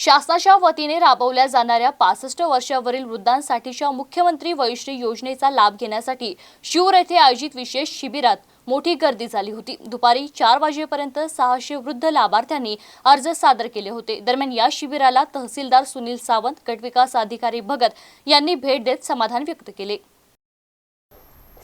शासनाच्या वतीने राबवल्या जाणाऱ्या पासष्ट वर्षावरील वृद्धांसाठीच्या मुख्यमंत्री वयोश्री योजनेचा लाभ घेण्यासाठी शिवूर येथे आयोजित विशेष शिबिरात मोठी गर्दी झाली होती. दुपारी चार वाजेपर्यंत सहाशे वृद्ध लाभार्थ्यांनी अर्ज सादर केले होते. दरम्यान या शिबिराला तहसीलदार सुनील सावंत गटविकास अधिकारी भगत यांनी भेट देत समाधान व्यक्त केले.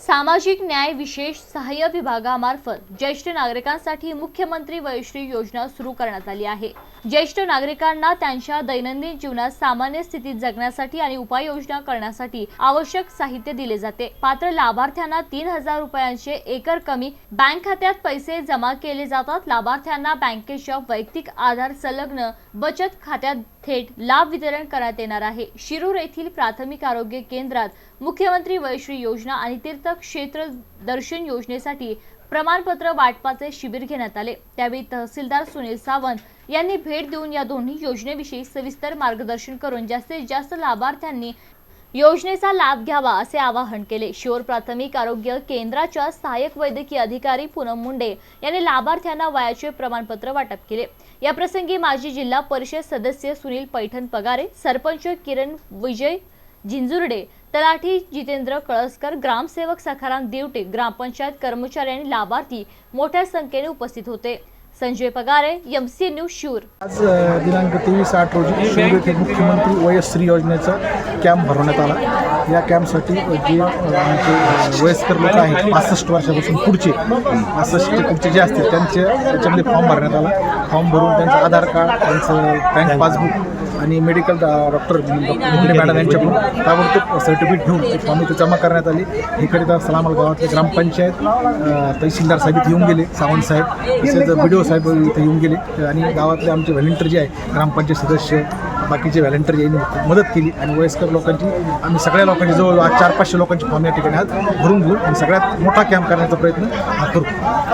सामाजिक न्याय विशेष सहाय्य विभागामार्फत ज्येष्ठ नागरिकांसाठी मुख्यमंत्री वयोश्री योजना सुरू करण्यात आली आहे. ज्येष्ठ नागरिकांना त्यांच्या दैनंदिन जीवनात सामान्य स्थितीत जगण्यासाठी आणि उपाययोजना करण्यासाठी आवश्यक साहित्य दिले जाते. पात्र लाभार्थ्यांना तीन हजार रुपयांचे एकर कमी बँक खात्यात पैसे जमा केले जातात. लाभार्थ्यांना बँकेच्या वैयक्तिक आधार संलग्न बचत खात्यात थेट लाभ वितरण करण्यात येणार आहे. शिरूर येथील प्राथमिक आरोग्य केंद्रात मुख्यमंत्री वयश्री योजना आणि तीर्थक्षेत्र दर्शन योजनेसाठी प्रमाणपत्र वाटपाचे शिबिर घेण्यात आले. त्यावेळी तहसीलदार सुनील सावंत यांनी भेट देऊन या दोन्ही योजनेविषयी सविस्तर मार्गदर्शन करून जास्तीत जास्त लाभार्थ्यांनी योजनेचा लाभ घ्यावा असे आवाहन केले. शिवर प्राथमिक आरोग्य केंद्राच्या सहाय्यक वैद्यकीय अधिकारी पूनम मुंडे यांनी लाभार्थ्यांना वयाचे प्रमाणपत्र वाटप केले. या प्रसंगी माजी जिल्हा परिषद सदस्य सुनील पैठण पगारे सरपंच किरण विजय झिंजुर्डे तलाठी जितेंद्र कळसकर ग्रामसेवक सखाराम दिवटे ग्रामपंचायत कर्मचारी आणि लाभार्थी मोठ्या संख्येने उपस्थित होते. संजय पगारे एमसी न्यूज शूर. आज दिनांक तेवीस आठ रोजी शूर येथे मुख्यमंत्री वयश्री योजनेचा कॅम्प भरवण्यात आला. या कॅम्पसाठी जे आमचे वयस्कर लोक आहेत पासष्ट वर्षापासून पुढचे पासष्ट पुढचे जे असतील त्यांचे त्याच्यामध्ये फॉर्म भरण्यात आला. फॉर्म भरून त्यांचं आधार कार्ड त्यांचं बँक पासबुक आणि मेडिकल डॉक्टर मुंडे मॅडम यांच्याकडून ताबडतोब सर्टिफिकेट घेऊन ते फॉर्म इथे जमा करण्यात आली. इकडे सलामल गावातले ग्रामपंचायत तहसीलदार साहेब इथे येऊन गेले सावंत साहेब तसेच बी डी ओ साहेब इथे येऊन गेले. आणि गावातले आमचे व्हॉलेंटियर जे आहे ग्रामपंचायत सदस्य बाकीचे व्हॉलेंटियर यांनी मदत केली. आणि वयस्कर लोकांची आम्ही सगळ्या लोकांची जवळ आज चार पाचशे लोकांची फॉर्म या ठिकाणी आज भरून घेऊ आणि सगळ्यात मोठा कॅम्प करण्याचा प्रयत्न हा करू.